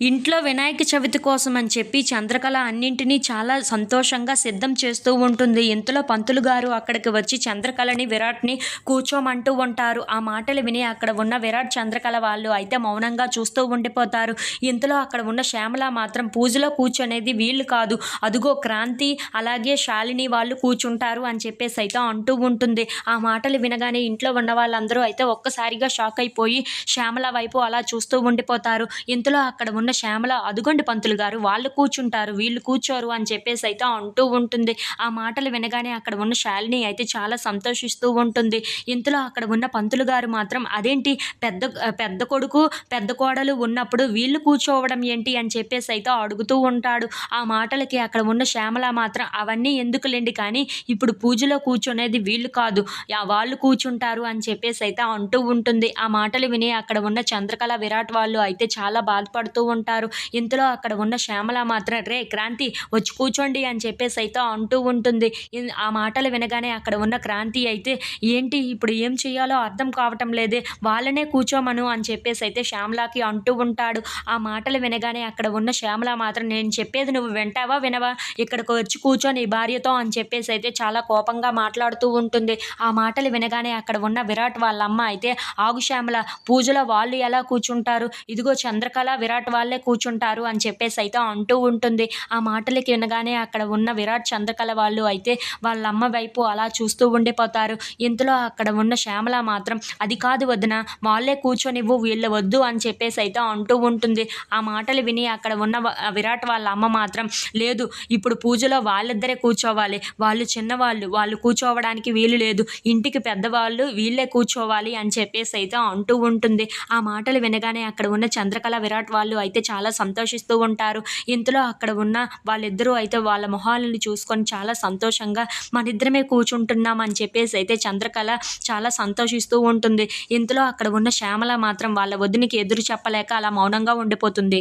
ఇంట్లో వినాయక చవితి కోసం అని చెప్పి చంద్రకళ అన్నింటినీ చాలా సంతోషంగా సిద్ధం చేస్తూ ఉంటుంది. ఇంతలో పంతులు గారు అక్కడికి వచ్చి చంద్రకళని విరాట్ని కూర్చోమంటూ ఉంటారు. ఆ మాటలు విని అక్కడ ఉన్న విరాట్ చంద్రకళ వాళ్ళు అయితే మౌనంగా చూస్తూ ఉండిపోతారు. ఇంతలో అక్కడ ఉన్న శ్యామల మాత్రం పూజలో కూర్చునేది వీళ్ళు కాదు. అదుగో క్రాంతి అలాగే శాలిని వాళ్ళు కూర్చుంటారు అని చెప్పేసి అయితే అంటూ ఉంటుంది. ఆ మాటలు వినగానే ఇంట్లో ఉన్న వాళ్ళందరూ అయితే ఒక్కసారిగా షాక్ అయిపోయి శ్యామల వైపు అలా చూస్తూ ఉండిపోతారు. ఇంతలో అక్కడ ఉన్న శ్యామల అదుగొండి పంతులు గారు వాళ్ళు కూర్చుంటారు వీళ్ళు కూర్చోరు అని చెప్పేసి అయితే అంటూ ఉంటుంది. ఆ మాటలు వినగానే అక్కడ ఉన్న శాలిని అయితే చాలా సంతోషిస్తూ ఉంటుంది. ఇంతలో అక్కడ ఉన్న పంతులు గారు మాత్రం అదేంటి పెద్ద పెద్ద కొడుకు పెద్ద కోడలు ఉన్నప్పుడు వీళ్ళు కూర్చోవడం ఏంటి? అని చెప్పేసి అయితే అడుగుతూ ఉంటాడు. ఆ మాటలకి అక్కడ ఉన్న శ్యామల మాత్రం అవన్నీ ఎందుకులేండి కానీ ఇప్పుడు పూజలో కూర్చునేది వీళ్ళు కాదు. వాళ్ళు కూర్చుంటారు అని చెప్పేసి అయితే అంటూ ఉంటుంది. ఆ మాటలు విని అక్కడ ఉన్న చంద్రకళ విరాట్ వాళ్ళు అయితే చాలా బాధపడుతూ ఉంటారు. ఇంతలో అక్కడ ఉన్న శ్యామల మాత్రం రే క్రాంతి వచ్చి కూర్చోండి అని చెప్పేసి అయితే అంటూ ఉంటుంది. ఆ మాటలు వినగానే అక్కడ ఉన్న క్రాంతి అయితే ఏంటి ఇప్పుడు ఏం చేయాలో అర్థం కావటం లేదే వాళ్ళనే కూర్చోమను అని చెప్పేసి అయితే శ్యామలాకి అంటూ ఉంటాడు. ఆ మాటలు వినగానే అక్కడ ఉన్న శ్యామల మాత్రం నేను చెప్పేది నువ్వు వింటావా వినవా? ఇక్కడికి వచ్చి కూర్చొని భార్యతో అని చెప్పేసి అయితే చాలా కోపంగా మాట్లాడుతూ ఉంటుంది. ఆ మాటలు వినగానే అక్కడ ఉన్న విరాట్ వాళ్ళ అమ్మ అయితే ఆగు శ్యామల పూజలో వాళ్ళు ఎలా కూర్చుంటారు? ఇదిగో చంద్రకళ విరాట్ వాళ్ళ కూర్చుంటారు అని చెప్పేసి అయితే అంటూ ఉంటుంది. ఆ మాటలకి వినగానే అక్కడ ఉన్న విరాట్ చంద్రకళ వాళ్ళు అయితే వాళ్ళ అమ్మ వైపు అలా చూస్తూ ఉండిపోతారు. ఇంతలో అక్కడ ఉన్న శ్యామల మాత్రం అది కాదు వదిన వాళ్ళే కూర్చొనివ్వు వీళ్ళు వద్దు అని చెప్పేసి అయితే అంటూ ఉంటుంది. ఆ మాటలు విని అక్కడ ఉన్న విరాట్ వాళ్ళ అమ్మ మాత్రం లేదు ఇప్పుడు పూజలో వాళ్ళిద్దరే కూర్చోవాలి. వాళ్ళు చిన్నవాళ్ళు వాళ్ళు కూర్చోవడానికి వీలు లేదు. ఇంటికి పెద్దవాళ్ళు వీళ్ళే కూర్చోవాలి అని చెప్పేసి అయితే అంటూ ఉంటుంది. ఆ మాటలు వినగానే అక్కడ ఉన్న చంద్రకళ విరాట్ వాళ్ళు అయితే అయితే చాలా సంతోషిస్తూ ఉంటారు. ఇంతలో అక్కడ ఉన్న వాళ్ళిద్దరూ అయితే వాళ్ళ మొహాలను చూసుకొని చాలా సంతోషంగా మనిద్దరమే కూర్చుంటున్నాం అని చెప్పేసి అయితే చంద్రకళ చాలా సంతోషిస్తూ ఉంటుంది. ఇంతలో అక్కడ ఉన్న శ్యామల మాత్రం వాళ్ళ వదినికి ఎదురు చెప్పలేక అలా మౌనంగా ఉండిపోతుంది.